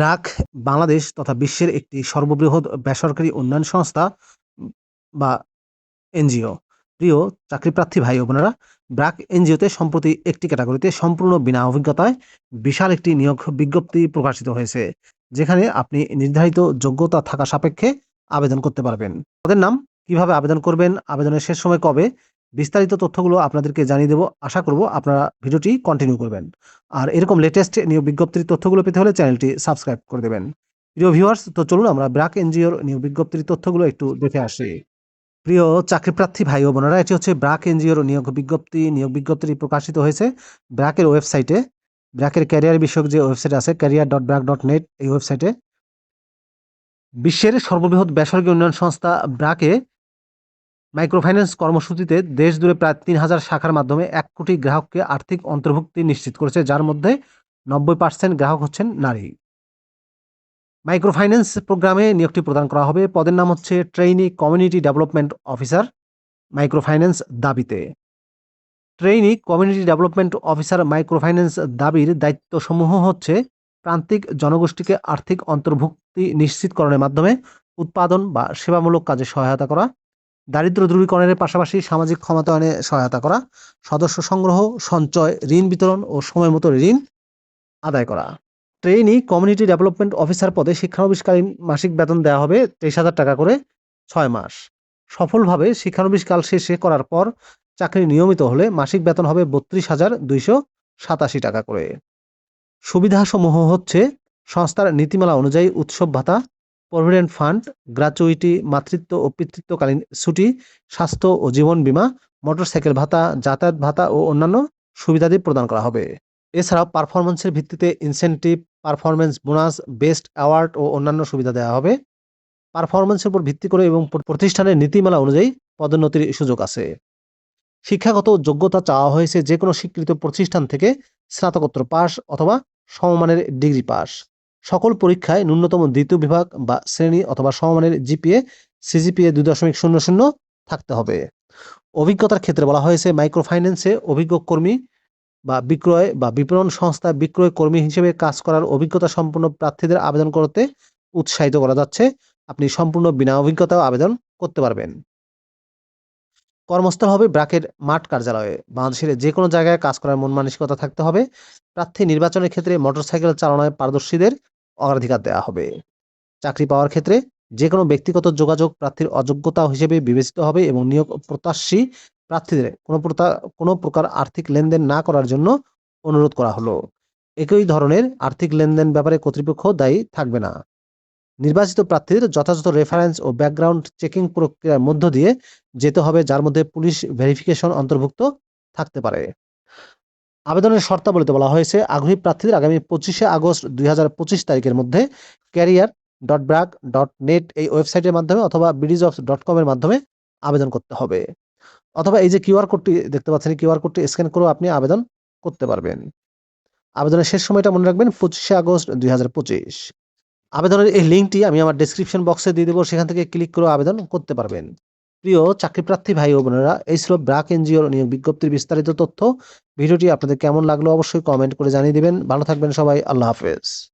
ব্র্যাক বাংলাদেশ তথা বিশ্বের একটি সর্ববৃহৎ বেসরকারি উন্নয়ন সংস্থা বা এনজিও। প্রিয় চাকরিপ্রার্থী ভাই বোনেরা ব্র্যাক এনজিওতে সম্প্রতি একটি ক্যাটাগরিতে সম্পূর্ণ বিনা অভিজ্ঞতায় বিশাল একটি নিয়োগ বিজ্ঞপ্তি প্রকাশিত হয়েছে, যেখানে আপনি নির্ধারিত যোগ্যতা থাকা সাপেক্ষে আবেদন করতে পারবেন। তাদের নাম, কীভাবে আবেদন করবেন, আবেদনের শেষ সময় কবে বিস্তারিত তথ্যগুলো আপনাদেরকে জানিয়ে দেবো। আশা করব আপনারা ভিডিওটি কন্টিনিউ করবেন। আর এরকম লেটেস্ট নিয়োগ বিজ্ঞপ্তির তথ্যগুলো পেতে হলে চ্যানেলটি সাবস্ক্রাইব করে দেবেন। প্রিয় ভিউয়ার্স তো চলুন আমরা ব্র্যাক এনজিওর নিয়োগ বিজ্ঞপ্তির তথ্যগুলো একটু দেখে আসি। প্রিয় চাকরিপ্রার্থী ভাই ও বোনেরা, এটি হচ্ছে ব্র্যাক এনজিওর নিয়োগ বিজ্ঞপ্তি। নিয়োগ বিজ্ঞপ্তিটি প্রকাশিত হয়েছে ব্র্যাকের ওয়েবসাইটে। ব্র্যাকের ক্যারিয়ার বিষয়ক যে ওয়েবসাইট আছে career dot BRAC dot net এই ওয়েবসাইটে। বিশ্বের সর্ববৃহৎ বেসরকারি উন্নয়ন সংস্থা ব্র্যাকে মাইক্রোফাইন্যান্স কর্মসূচিতে দেশ জুড়ে প্রায় তিন হাজার শাখার মাধ্যমে এক কোটি গ্রাহককে আর্থিক অন্তর্ভুক্তি নিশ্চিত করেছে, যার মধ্যে নব্বই পার্সেন্ট গ্রাহক হচ্ছেন নারী। মাইক্রোফাইন্যান্স প্রোগ্রামে নিয়োগটি প্রদান করা হবে। পদের নাম হচ্ছে trainee community development officer microfinance দাবিতে। Trainee community development officer microfinance দাবির দায়িত্বসমূহ হচ্ছে প্রান্তিক জনগোষ্ঠীকে আর্থিক অন্তর্ভুক্তি নিশ্চিতকরণের মাধ্যমে উৎপাদন বা সেবামূলক কাজে সহায়তা করা দারিদ্র দূরীকরণের পাশাপাশি সামাজিক ক্ষমতায়নে সহায়তা করা, সদস্য সংগ্রহ, সঞ্চয়, ঋণ বিতরণ ও সময় মতো ঋণ আদায় করা। ট্রেইনি কমিউনিটি ডেভেলপমেন্ট অফিসার পদে শিক্ষানবিশকালীন মাসিক বেতন দেওয়া হবে তেইশ হাজার টাকা করে ছয় মাস। সফলভাবে শিক্ষানবিশকাল শেষে করার পর চাকরি নিয়মিত হলে মাসিক বেতন হবে বত্রিশ হাজার দুইশো সাতাশি টাকা করে। সুবিধাসমূহ হচ্ছে, সংস্থার নীতিমালা অনুযায়ী উৎসব ভাতা প্রভিডেন্ট ফান্ড গ্র্যাচুইটি মাতৃত্ব ও পিতৃত্বকালীন ছুটি, স্বাস্থ্য ও জীবন বীমা, মোটরসাইকেল ভাতা, যাতায়াত ভাতা ও অন্যান্য সুবিধাদি প্রদান করা হবে। এছাড়াও পারফরমেন্সের ভিত্তিতে incentive performance bonus, best award ও অন্যান্য সুবিধা দেওয়া হবে। পারফরমেন্সের উপর ভিত্তি করে এবং প্র- প্রতিষ্ঠানের নীতিমালা অনুযায়ী পদোন্নতির সুযোগ আছে। শিক্ষাগত যোগ্যতা চাওয়া হয়েছে যে কোনো স্বীকৃত প্রতিষ্ঠান থেকে স্নাতকোত্তর পাস অথবা সমমানের ডিগ্রি পাস সকল পরীক্ষায় ন্যূনতম দ্বিতীয় বিভাগ বা শ্রেণি অথবা সমমানের জিপিএ, সিজিপিএ দুই দশমিক শূন্য শূন্য থাকতে হবে। অভিজ্ঞতার ক্ষেত্রে বলা হয়েছে, মাইক্রোফাইন্যান্সে অভিজ্ঞ কর্মী বা বিক্রয় বা বিপণন সংস্থা বিক্রয় কর্মী হিসেবে কাজ করার অভিজ্ঞতা সম্পন্ন প্রার্থীদের আবেদন করতে উৎসাহিত করা যাচ্ছে। আপনি সম্পূর্ণ বিনা অভিজ্ঞতাও আবেদন করতে পারবেন। কর্মস্থল হবে ব্র্যাকের মাঠ কার্যালয়ে। বাংলাদেশের যে কোনো জায়গায় কাজ করার মন মানসিকতা থাকতে হবে। প্রার্থী নির্বাচনের ক্ষেত্রে মোটরসাইকেল চালনায় পারদর্শীদের অগ্রাধিকার দেওয়া হবে। চাকরি পাওয়ার ক্ষেত্রে যে কোনো ব্যক্তিগত যোগাযোগ প্রার্থীর অযোগ্যতা হিসেবে বিবেচিত হবে এবং নিয়োগ প্রত্যাশী প্রার্থীদের কোনো কোনো প্রকার আর্থিক লেনদেন না করার জন্য অনুরোধ করা হলো। একই ধরনের আর্থিক লেনদেন ব্যাপারে কর্তৃপক্ষ দায়ী থাকবে না। নির্বাচিত প্রার্থীদের যথাযথ রেফারেন্স ও ব্যাকগ্রাউন্ড চেকিং প্রক্রিয়ার মধ্য দিয়ে যেতে হবে, যার মধ্যে পুলিশ ভেরিফিকেশন অন্তর্ভুক্ত থাকতে পারে। আবেদনের শর্তাবলীতে বলা হয়েছে, আগ্রহী প্রার্থীদের আগামী পঁচিশে আগস্ট দু হাজার পঁচিশ তারিখের মধ্যে career dot BRAC dot net এই ওয়েবসাইটের মাধ্যমে অথবা বিডিজ অফ ডট কমের মাধ্যমে আবেদন করতে হবে। অথবা এই যে কিউআর কোডটি দেখতে পাচ্ছেন কিউআর কোডটি স্ক্যান করেও আপনি আবেদন করতে পারবেন। আবেদনের শেষ সময়টা মনে রাখবেন, পঁচিশে আগস্ট দুই হাজার পঁচিশ। আবেদনের এই লিঙ্কটি আমি আমার ডিসক্রিপশন বক্সে দিয়ে দেবো, সেখান থেকে ক্লিক করে আবেদন করতে পারবেন। প্রিয় চাকরিপ্রার্থী ভাই ও বোনেরা, এই ছিল ব্রাক এনজিওর নিয়োগ বিজ্ঞপ্তির বিস্তারিত তথ্য। ভিডিওটি আপনাদের কেমন লাগল অবশ্যই কমেন্ট করে জানিয়ে দেবেন। ভালো থাকবেন সবাই, আল্লাহ হাফেজ।